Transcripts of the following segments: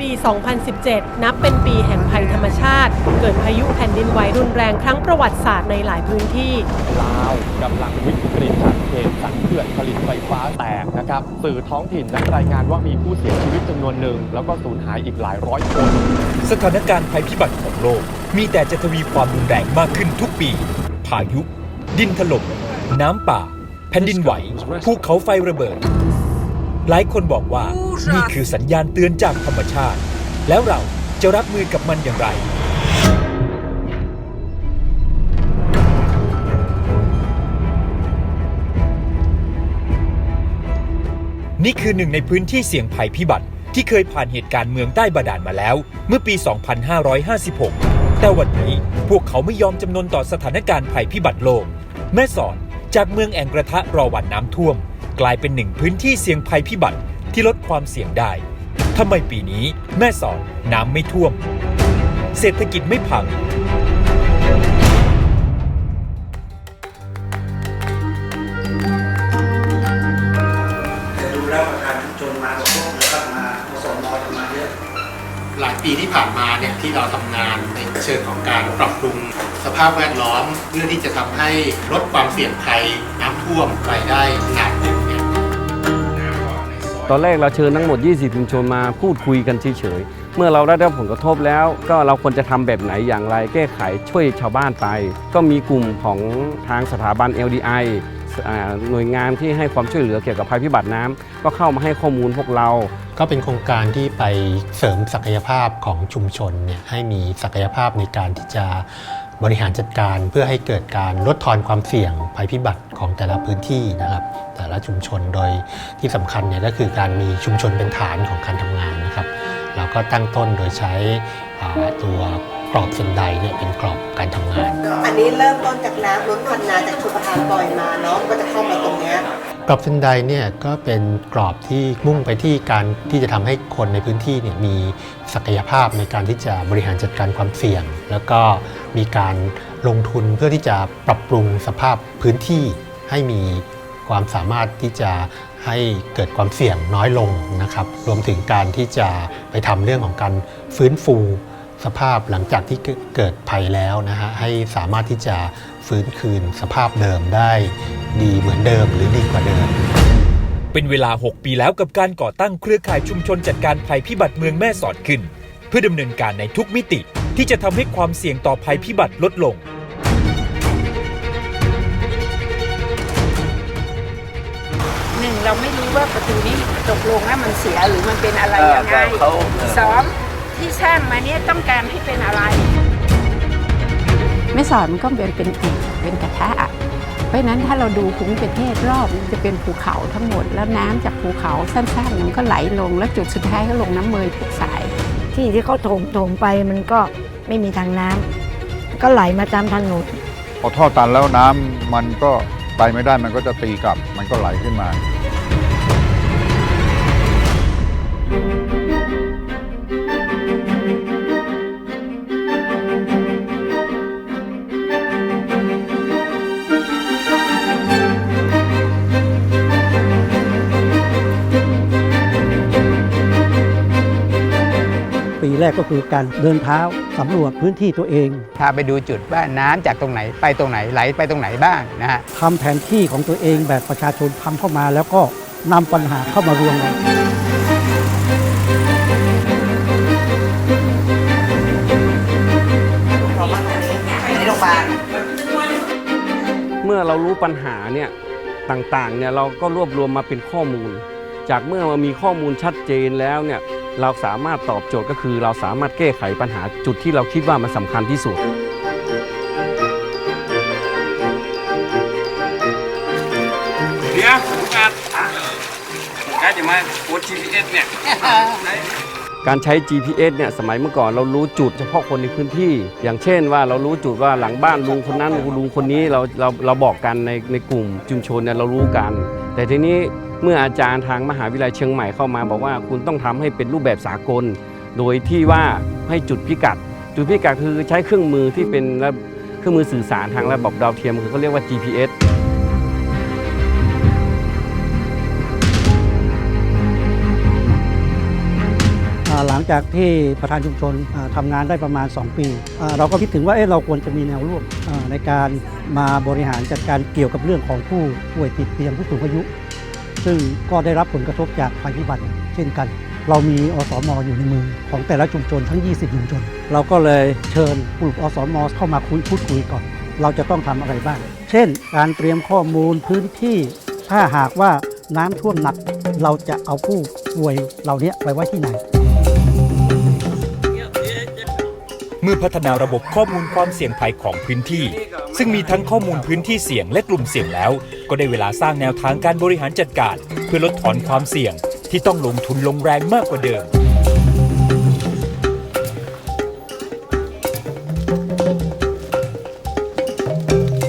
ปี 2017 นับเป็นปีแห่งภัยธรรมชาติ เกิดพายุแผ่นดินไหวรุนแรงครั้งประวัติศาสตร์ในหลายพื้นที่ ลาวกำลังวิกฤตจากเหตุสันเขื่อนผลิตไฟฟ้าแตกนะครับ สื่อท้องถิ่นนั้นรายงานว่ามีผู้เสียชีวิตจำนวนหนึ่ง แล้วก็สูญหายอีกหลายร้อยคน สถานการณ์ภัยพิบัติของโลก มีแต่จะทวีความรุนแรงมากขึ้นทุกปี พายุ ดินถล่มน้ำป่า แผ่นดินไหวภูเขาไฟระเบิด หลายคนบอกว่านี่คือสัญญาณเตือนจากธรรมชาติ แล้วเราจะรับมือกับมันอย่างไร นี่คือหนึ่งในพื้นที่เสี่ยงภัยพิบัติ ที่เคยผ่านเหตุการณ์เมืองใต้บาดาลมาแล้ว เมื่อปี 2556 แต่วันนี้พวกเขาไม่ยอมจำนนต่อสถานการณ์ภัยพิบัติโลก แม่สอดจากเมืองแอ่งกระทะรอวันน้ำท่วม กลายเป็นหนึ่งพื้นที่เสี่ยงภัยพิบัติที่ลดความเสี่ยงได้ทำไมปีนี้แม่สอดน้ำไม่ท่วม เศรษฐกิจไม่พังดูแล้วประธานชุมชนมากับพวกนะครับมาอสมจะมาเยอะหลายปีที่ผ่านมาเนี่ยที่เราทำงานในเชิงของการปรับปรุงสภาพแวดล้อม เพื่อที่จะทำให้ลดความเสี่ยงภัยน้ำท่วมไปได้ขนาดหนึ่งเนี่ย ตอนแรกเราเชิญทั้งหมด 20 ชุมชนมาพูดคุยกันเฉยๆ เมื่อเราได้รับผลกระทบแล้ว ก็เราควรจะทำแบบไหนอย่างไร แก้ไขช่วยชาวบ้านไป ก็มีกลุ่มของทางสถาบัน LDI หน่วยงานที่ให้ความช่วยเหลือเกี่ยวกับภัยพิบัติน้ำก็เข้ามาให้ข้อมูลพวกเรา ก็เป็นโครงการที่ไปเสริมศักยภาพของชุมชนเนี่ยให้มีศักยภาพในการที่จะ บริหารจัดการเพื่อให้เกิดการลดทอนความเสี่ยงภัยพิบัติของแต่ละพื้นที่นะครับ แต่ละชุมชนโดยที่สำคัญเนี่ยก็คือการมีชุมชนเป็นฐานของการทำงานนะครับ เราก็ตั้งต้นโดยใช้อ่าตัวกรอบเส้นใดเนี่ยเป็นกรอบการทำงาน อันนี้เริ่มต้นจากน้ำล้นคันนาจากชุมประทานปล่อยมาเนาะมันก็จะเข้ามาตรงเนี้ยกรอบเส้นใดเนี่ยก็เป็นกรอบที่มุ่งไปที่การที่จะทำให้คนในพื้นที่เนี่ยมีศักยภาพในการที่จะบริหารจัดการความเสี่ยง แล้วก็ มีการลงทุนเพื่อที่จะปรับปรุงสภาพพื้นที่ให้มีความสามารถที่จะให้เกิดความเสี่ยงน้อยลงนะครับ รวมถึงการที่จะไปทำเรื่องของการฟื้นฟูสภาพหลังจากที่เกิดภัยแล้วนะฮะให้สามารถที่จะฟื้นคืนสภาพเดิมได้ดีเหมือนเดิมหรือดีกว่าเดิม เป็นเวลา 6 ปีแล้วกับการก่อตั้งเครือข่ายชุมชนจัดการภัยพิบัติเมืองแม่สอดขึ้น เพื่อดำเนินการในทุกมิติ ที่จะทำให้ความเสี่ยงต่อภัยพิบัติลดลง หนึ่งเราไม่รู้ว่าประตูนี้ตกลงแล้วมันเสียหรือมันเป็นอะไรยังไงสองที่สร้างมาเนี่ยต้องการให้เป็นอะไร ไม่สอนมันก็เป็นเป็นอีกเป็นกระทะอะเพราะฉะนั้นถ้าเราดูภูมิประเทศรอบมันจะเป็นภูเขาทั้งหมด แล้วน้ำจากภูเขาสั้นๆมันก็ไหลลง แล้วจุดสุดท้ายก็ลงน้ำเมยทุกสาย ที่ที่เขาโถมโถมไปมันก็ ไม่มีทางน้ำก็ไหลมาตามถนนพอท่อตันแล้วน้ำมันก็ไปไม่ได้มันก็จะตีกลับ มันก็ไหลขึ้นมา รกก็คือการเดินเท้าสำรวจพื้นที่ตัวเองพาไปดูจุดว่าน้ำจากตรงไหนไปตรงไหนไหลไปตรงไหนบ้างนะฮะทำแผนที่ของตัวเองแบบประชาชนทำเข้ามาแล้วก็นำปัญหาเข้ามารวมกันเรามาตรงนี้อันนี้โรงพยาบาลเมื่อเรารู้ปัญหาเนี่ยต่างๆเนี่ยเราก็รวบรวมมาเป็นข้อมูล จากเมื่อมามีข้อมูลชัดเจนแล้วเนี่ย เราสามารถตอบโจทย์ก็คือเราสามารถแก้ไขปัญหาจุดที่เราคิดว่ามันสำคัญที่สุด เดี๋ยวผมอัดแค่จะมาโพส GPS เนี่ยการใช้ GPS เนี่ยสมัยเมื่อก่อนเรารู้จุดเฉพาะคนในพื้นที่ อย่างเช่นว่าเรารู้จุดว่าหลังบ้านลุงคนนั้นลุงคนนี้เราเราเราบอกกันในในกลุ่มชุมชนเนี่ยเรารู้กัน แต่ทีนี้ เมื่ออาจารย์ทางมหาวิทยาลัยเชียงใหม่เข้ามา บอกว่าคุณต้องทำให้เป็นรูปแบบสากล โดยที่ว่าให้จุดพิกัด จุดพิกัดคือใช้เครื่องมือที่เป็นเครื่องมือสื่อสารทางระบบดาวเทียมคือเขาเรียกว่า GPS หลังจากที่ประธานชุมชนอ่าทำงานได้ประมาณ 2 ปี เราก็คิดถึงว่าเอ๊ะเราควรจะมีแนวร่วมในการมาบริหารจัดการเกี่ยวกับเรื่องของผู้ป่วยติดเตียงผู้สูงอายุ ซึ่งก็ได้รับผลกระทบจากภัยพิบัติเช่นกัน เรามีอสมอยู่ในมือของแต่ละชุมชนทั้ง 20 ชุมชน เราก็เลยเชิญกลุ่มอสมเข้ามาคุยพูดคุยก่อน เราจะต้องทำอะไรบ้าง เช่น การเตรียมข้อมูลพื้นที่ ถ้าหากว่าน้ำท่วมหนัก เราจะเอาผู้ป่วยเหล่านี้ไปไว้ที่ไหนเมื่อพัฒนาระบบข้อมูลความเสี่ยงภัยของพื้นที่ ซึ่งมีทั้งข้อมูลพื้นที่เสี่ยงและกลุ่มเสี่ยงแล้ว ก็ได้เวลาสร้างแนวทางการบริหารจัดการ เพื่อลดถอนความเสี่ยงที่ต้องลงทุนลงแรงมากกว่าเดิม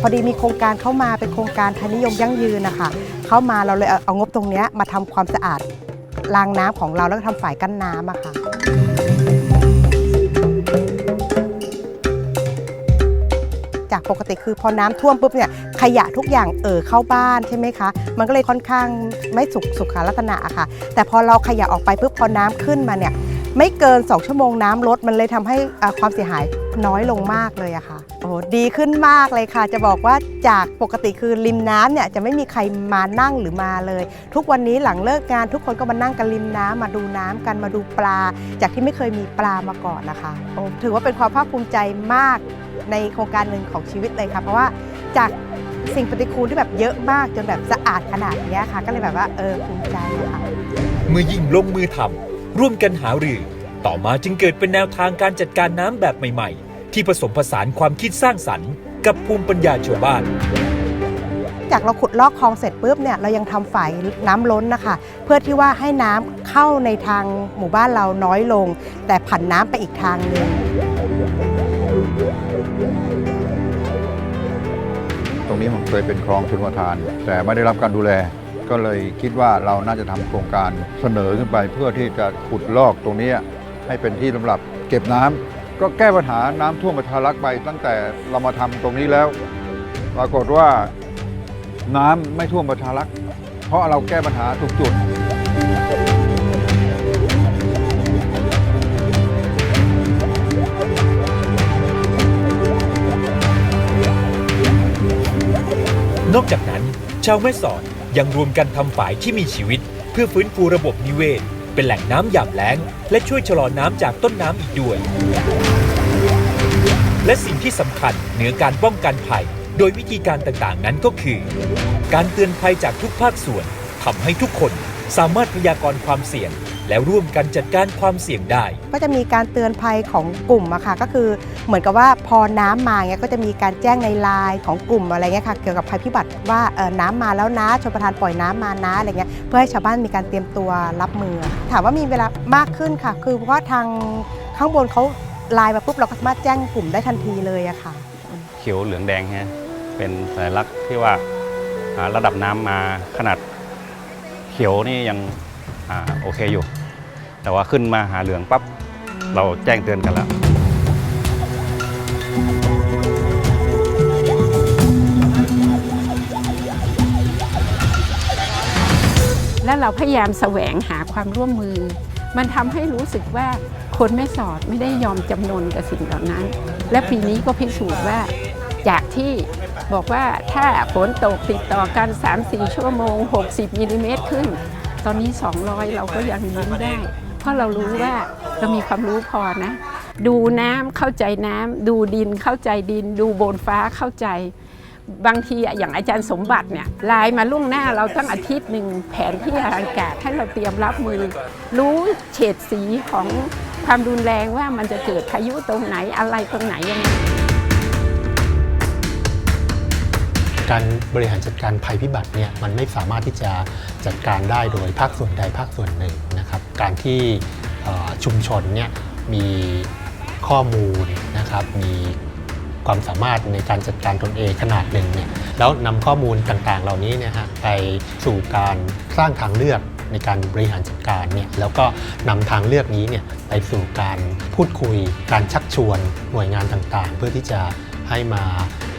พอดีมีโครงการเข้ามาเป็นโครงการไทยนิยมยั่งยืนนะคะเข้ามาเราเลยเอางบตรงเนี้ยมาทำความสะอาดรางน้ำของเราแล้วก็ทำฝายกั้นน้ำอะค่ะ จากปกติคือพอน้ำท่วมปุ๊บเนี่ย ขยะทุกอย่างเอ่อเข้าบ้านใช่ไหมคะ มันก็เลยค่อนข้างไม่สุขสุขลักษณะอะค่ะ แต่พอเราขยะออกไปปุ๊บพอน้ำขึ้นมาเนี่ยไม่เกิน 2 ชั่วโมงน้ำลดมันเลยทำให้อ่าความเสียหายน้อยลงมากเลยอะค่ะโอ้ดีขึ้นมากเลยค่ะ จะบอกว่าจากปกติคือริมน้ำเนี่ยจะไม่มีใครมานั่งหรือมาเลย ทุกวันนี้หลังเลิกงานทุกคนก็มานั่งกันริมน้ำมาดูน้ำกันมาดูปลา จากที่ไม่เคยมีปลามาก่อนนะคะโอ้ถือว่าเป็นความภาคภูมิใจมากในโครงการหนึ่งของชีวิตเลยค่ะ เพราะว่าจาก สิ่งปฏิกูลที่แบบเยอะมากจนแบบสะอาดขนาดเนี้ยค่ะ ก็เลยแบบว่าเออภูมิใจค่ะเมื่อยิ่งลงมือทำร่วมกันหารือ ต่อมาจึงเกิดเป็นแนวทางการจัดการน้ำแบบใหม่ ๆ ที่ผสมผสานความคิดสร้างสรรค์ กับภูมิปัญญาชาวบ้านจากเราขุดลอกคลองเสร็จปุ๊บเนี่ยเรายังทำฝายน้ำล้นนะคะ เพื่อที่ว่าให้น้ำเข้าในทางหมู่บ้านเราน้อยลง แต่ผันน้ำไปอีกทางหนึ่ง ตรงนี้มันเคยเป็นคลองชลประทาน แต่ไม่ได้รับการดูแล ก็เลยคิดว่าเราน่าจะทำโครงการเสนอขึ้นไป เพื่อที่จะขุดลอกตรงนี้ให้เป็นที่สำหรับเก็บน้ำก็แก้ปัญหาน้ำท่วมประทารักไป ตั้งแต่เรามาทำตรงนี้แล้ว ปรากฏว่าน้ำไม่ท่วมประทารัก เพราะเราแก้ปัญหาถูกจุด อกจากนั้น ชาวแม่สอดยังรวมกันทำฝายที่มีชีวิต เพื่อฟื้นฟูระบบนิเวศ เป็นแหล่งน้ำหยาบแล้ง และช่วยชะลอน้ำจากต้นน้ำอีกด้วย และสิ่งที่สำคัญเหนือการป้องกันภัย โดยวิธีการต่างๆ นั้นก็คือ การเตือนภัยจากทุกภาคส่วนทำให้ทุกคนสามารถพยากรณ์ความเสี่ยง และร่วมกันจัดการความเสี่ยงได้ ก็จะมีการเตือนภัยของกลุ่มอะค่ะก็คือเหมือนกับว่าพอน้ำมาเงี้ยก็จะมีการแจ้งในไลน์ของกลุ่มอะไรเงี้ยค่ะเกี่ยวกับภัยพิบัติว่าเออน้ำมาแล้วนะชนประทานปล่อยน้ำมานะอะไรเงี้ยเพื่อให้ชาวบ้านมีการเตรียมตัวรับมือ ถามว่ามีเวลามากขึ้นค่ะ คือเพราะว่าทางข้างบนเขาไลน์มาปุ๊บเราก็สามารถแจ้งกลุ่มได้ทันทีเลยอะค่ะ เขียวเหลืองแดงฮะเป็นสัญลักษณ์ที่ว่าอ่าระดับน้ำมาขนาดเขียวนี่ยังอ่าโอเคอยู่ แต่ว่าขึ้นมาหาเหลืองปั๊บเราแจ้งเตือนกันแล้วแล้วเราพยายามแสวงหาความร่วมมือ มันทำให้รู้สึกว่าคนแม่สอดไม่ได้ยอมจำนนกับสิ่งเหล่านั้น และปีนี้ก็พิสูจน์ว่าจากที่บอกว่าถ้าฝนตกติดต่อกัน 3-4 ชั่วโมง 60มิลลิเมตรขึ้น ตอนนี้ 200 เราก็ยังยิ้มได้ เพราะเรารู้ว่าเรามีความรู้พอนะ ดูน้ำเข้าใจน้ำดูดินเข้าใจดิน ดูบนฟ้าเข้าใจ บางทีอะอย่างอาจารย์สมบัติเนี่ยไลน์มาล่วงหน้าเราตั้งอาทิตย์หนึ่งแผนที่อากาศให้เราเตรียมรับมือ รู้เฉดสีของความรุนแรงว่ามันจะเกิดพายุตรงไหนอะไรตรงไหนยังไงการบริหารจัดการภัยพิบัติเนี่ยมันไม่สามารถที่จะจัดการได้โดยภาคส่วนใดภาคส่วนหนึ่งนะครับ การที่ชุมชนเนี่ยมีข้อมูลนะครับมีความสามารถในการจัดการตนเองขนาดหนึ่งเนี่ยแล้วนำข้อมูลต่างๆ เหล่านี้เนยฮะไปสู่การสร้างทางเลือกในการบริหารจัดการเนี่ยแล้วก็นำทางเลือกนี้เนี่ยไปสู่การพูดคุย การชักชวนหน่วยงานต่างๆ เพื่อที่จะให้มา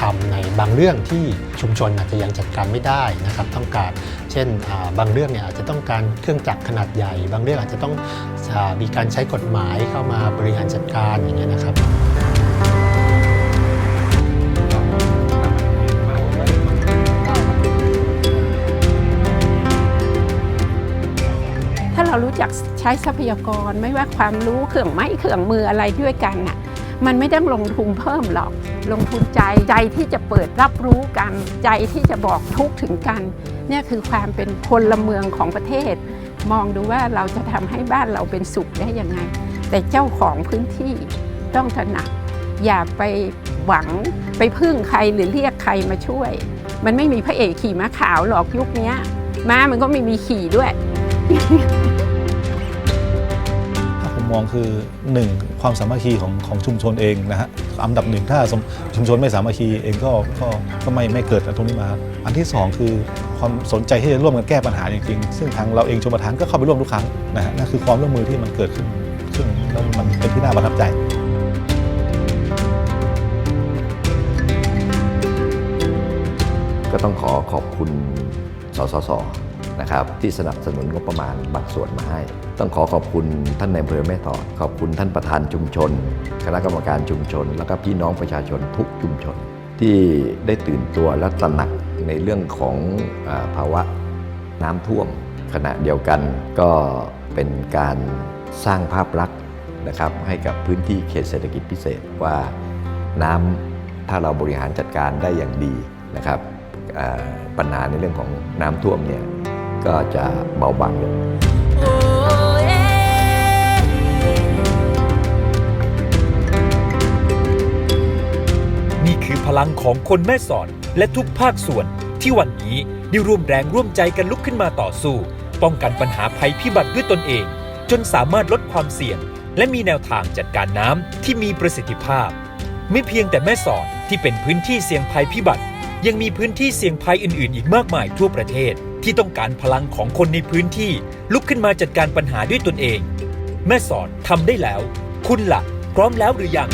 ทำในบางเรื่องที่ชุมชนอาจจะยังจัดการไม่ได้นะครับ ต้องการเช่นบางเรื่องเนี่ยอาจจะต้องการเครื่องจักรขนาดใหญ่ บางเรื่องอาจจะต้องมีการใช้กฎหมายเข้ามาบริหารจัดการอย่างเงี้ยนะครับถ้าเรารู้จักใช้ทรัพยากรไม่ว่าความรู้เครื่องไม้เครื่องมืออะไรด้วยกันน่ะ มันไม่ต้องลงทุนเพิ่มหรอก ลงทุนใจใจที่จะเปิดรับรู้กัน ใจที่จะบอกทุกถึงกันเนี่ยคือความเป็นพลเมืองของประเทศ มองดูว่าเราจะทำให้บ้านเราเป็นสุขได้ยังไง แต่เจ้าของพื้นที่ต้องตระหนัก อย่าไปหวังไปพึ่งใครหรือเรียกใครมาช่วย มันไม่มีพระเอกขี่ม้าขาวหรอกยุคนี้ม้ามันก็ไม่มีขี่ด้วยถ้าผมมองคือ 1. ความสามัคคีของของชุมชนเองนะฮะอันดับหนึ่งถ้าชุมชนไม่สามัคคีเองก็ก็ก็ไม่ไม่เกิดตรงนี้มา อันที่ 2 คือความสนใจที่จะร่วมกันแก้ปัญหาจริงๆซึ่งทางเราเองชมประทานก็เข้าไปร่วมทุกครั้งนะฮะนั่นคือความร่วมมือที่มันเกิดขึ้นซึ่งแล้วมันเป็นที่น่าประทับใจก็ต้องขอขอบคุณสสส นะครับที่สนับสนุนงบประมาณบางส่วนมาให้ ต้องขอขอบคุณท่านในายอำเภอแม่สอดขอบคุณท่านประธานชุมชน คณะกรรมการชุมชน แล้วก็พี่น้องประชาชนทุกชุมชน ที่ได้ตื่นตัวและตระหนักในเรื่องของภาวะน้ำท่วม ขณะเดียวกันก็เป็นการสร้างภาพลักษณ์นะครับให้กับพื้นที่เขตเศรษฐกิจพิเศษว่าน้ำถ้าเราบริหารจัดการได้อย่างดีนะครับปัญหาในเรื่องของน้ำท่วมเนี่ย ก็จะเบาบางลงนี่คือพลังของคนแม่สอดและทุกภาคส่วนที่วันนี้ได้ร่วมแรงร่วมใจกันลุกขึ้นมาต่อสู้ ป้องกันปัญหาภัยพิบัติด้วยตนเอง จนสามารถลดความเสี่ยง และมีแนวทางจัดการน้ำที่มีประสิทธิภาพ ไม่เพียงแต่แม่สอดที่เป็นพื้นที่เสี่ยงภัยพิบัติ ยังมีพื้นที่เสี่ยงภัยอื่น ๆ อีกมากมายทั่วประเทศ ที่ต้องการพลังของคนในพื้นที่ลุกขึ้นมาจัดการปัญหาด้วยตนเอง แม่สอดทำได้แล้ว คุณละ่ะ พร้อมแล้วหรือยัง